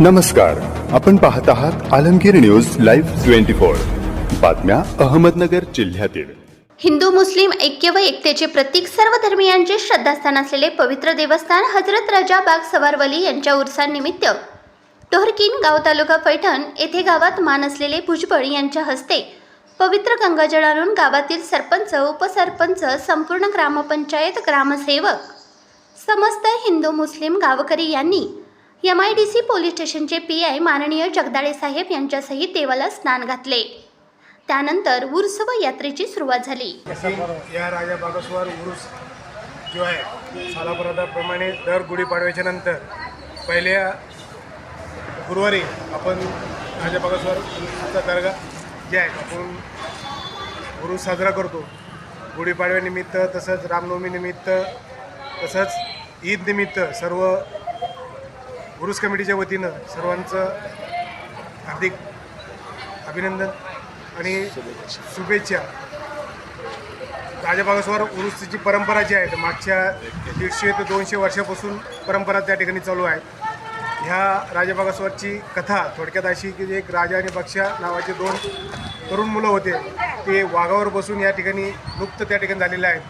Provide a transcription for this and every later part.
नमस्कार आपण पाहत आहात Alamgir news live twenty four. बातम्या अहमदनगर जिल्ह्यातील. हिंदू मुस्लिम ऐक्य व एकतेचे प्रतीक सर्व धर्मियांचे श्रद्धास्थान असलेले पवित्र देवस्थान हजरत राजा बाग सवारवली यांच्या उरसानिमित्त टोहरकीन गाव तालुका पैठण येथे गावात मान असलेले भुजबळ यांच्या हस्ते पवित्र गंगाजळ आणून गावातील सरपंच उपसरपंच संपूर्ण ग्रामपंचायत ग्रामसेवक समस्त हिंदू मुस्लिम गावकरी यांनी M I D C police स्टेशनचे पी आय माननीय जगदाळे साहेब यांच्यासहित देवाला स्नान घातले. त्यानंतर उर्स व यात्रेची सुरुवात झाली. या राजा बागेश्वर उर्स जो आहे सालापराधाप्रमाणे दर गुढीपाडव्याच्या नंतर पहिल्या गुरुवारी आपण राजा बागेश्वर दर्गा जे आहे आपण उरुस साजरा करतो. गुढीपाडव्यानिमित्त तसंच रामनवमीनिमित्त तसंच ईदनिमित्त सर्व उरुस कमिटीच्या वतीनं सर्वांचं हार्दिक अभिनंदन आणि शुभेच्छा. राजाबागेश्वर उरुसची परंपरा जी आहे तर मागच्या दीडशे ते दोनशे वर्षापासून परंपरा त्या ठिकाणी चालू आहे. ह्या राजाबागेश्वरची कथा थोडक्यात अशी की एक राजा आणि बक्षा नावाचे दोन तरुण मुलं होते ते वाघावर बसून या ठिकाणी लुप्त त्या ठिकाणी झालेले आहेत.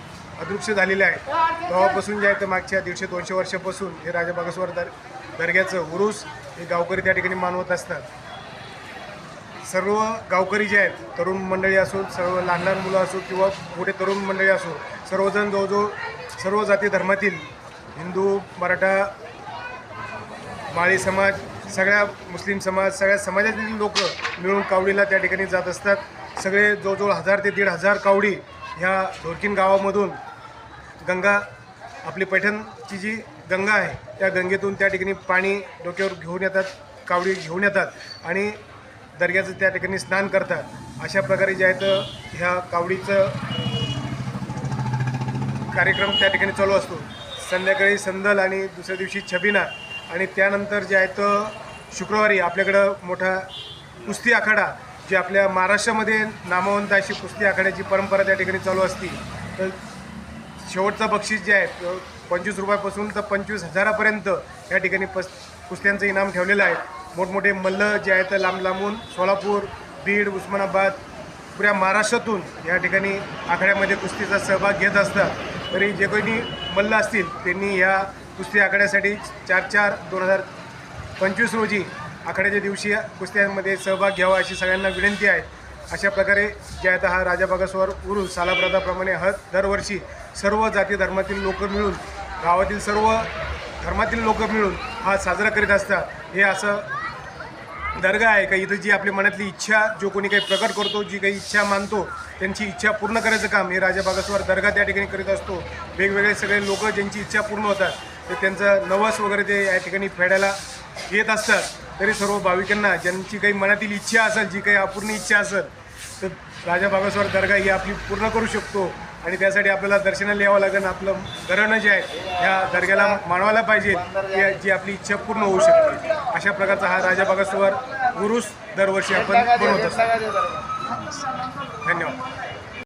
अदृश्य झालेले आहेत तेव्हापासून जे आहे तर मागच्या दीडशे दोनशे वर्षापासून हे राजा बागेश्वर दर दर्ग्याचं उरूस हे गावकरी त्या ठिकाणी मानवत असतात. सर्व गावकरी जे आहेत तरुण मंडळी असो सर्व लहान लहान मुलं असो किंवा मोठे तरुण मंडळी असो सर्वजण जवळजवळ सर्व जाती धर्मातील हिंदू मराठा माळी समाज सगळ्या मुस्लिम समाज सगळ्या समाजातील लोक मिळून कावडीला त्या ठिकाणी जात असतात. सगळे जवळजवळ हजार ते दीड हजार कावडी ह्या धोडकीन गावामधून गंगा आपली पैठणची जी गंगा आहे त्या गंगेतून त्या ठिकाणी पाणी डोक्यावर घेऊन येतात कावडी घेऊन येतात आणि दर्ग्याचं त्या ठिकाणी स्नान करतात. अशा प्रकारे जे आहे तर ह्या कावडीचं कार्यक्रम त्या ठिकाणी चालू असतो. संध्याकाळी संदल आणि दुसऱ्या दिवशी छबिना आणि त्यानंतर जे आहे तर शुक्रवारी आपल्याकडं मोठा कुस्ती आखाडा जे आपल्या महाराष्ट्रामध्ये नामवंत अशी कुस्ती आखाड्याची परंपरा त्या ठिकाणी चालू असते तर शेवटचं बक्षीस जे आहे पंचवीस रुपयापासून तर पंचवीस हजारापर्यंत या ठिकाणी पस कुस्त्यांचं इनाम ठेवलेलं आहे. मोठमोठे मल्ल जे आहेत लांब लांबून सोलापूर बीड उस्मानाबाद पुऱ्या महाराष्ट्रातून या ठिकाणी आखाड्यामध्ये कुस्तीचा सहभाग घेत असतात. तरी जे कोणी मल्ल असतील त्यांनी ह्या कुस्ती आखाड्यासाठी चार चार दोन हजार पंचवीस रोजी आखाड्याच्या दिवशी कुस्त्यांमध्ये सहभाग घ्यावा अशी सगळ्यांना विनंती आहे. अशा प्रकारे जे आहे हा राजा बागासवर उरुस सालाप्रदाप्रमाणे हर दरवर्षी सर्व जाती धर्मातील लोक मिळून गावातील सर्व धर्मातील लोक मिळून हा साजरा करीत असतात. हे असं दर्गा आहे का? इथं जी आपली मनातली इच्छा जो कोणी काही प्रकट करतो जी काही इच्छा मानतो त्यांची इच्छा पूर्ण करायचं काम हे राजा बागासवर दर्गा त्या ठिकाणी करीत असतो. वेगवेगळे सगळे लोक ज्यांची इच्छा पूर्ण होतात ते त्यांचं नवस वगैरे ते या ठिकाणी फेडायला येत असतात. तरी सर्व भाविकांना ज्यांची काही मनातील इच्छा असेल जी काही अपूर्ण इच्छा असेल तर राजा बागासवर दर्गा ही आपली पूर्ण करू शकतो. आणि त्यासाठी आपल्याला दर्शनाला यावं लागेल. आपलं घराणं जे आहे ह्या दर्ग्याला मानवायला पाहिजे की जी आपली इच्छा पूर्ण होऊ शकते. अशा प्रकारचा हा राजा बागासवर गुरुस दरवर्षी आपण बनवत असतो. धन्यवाद.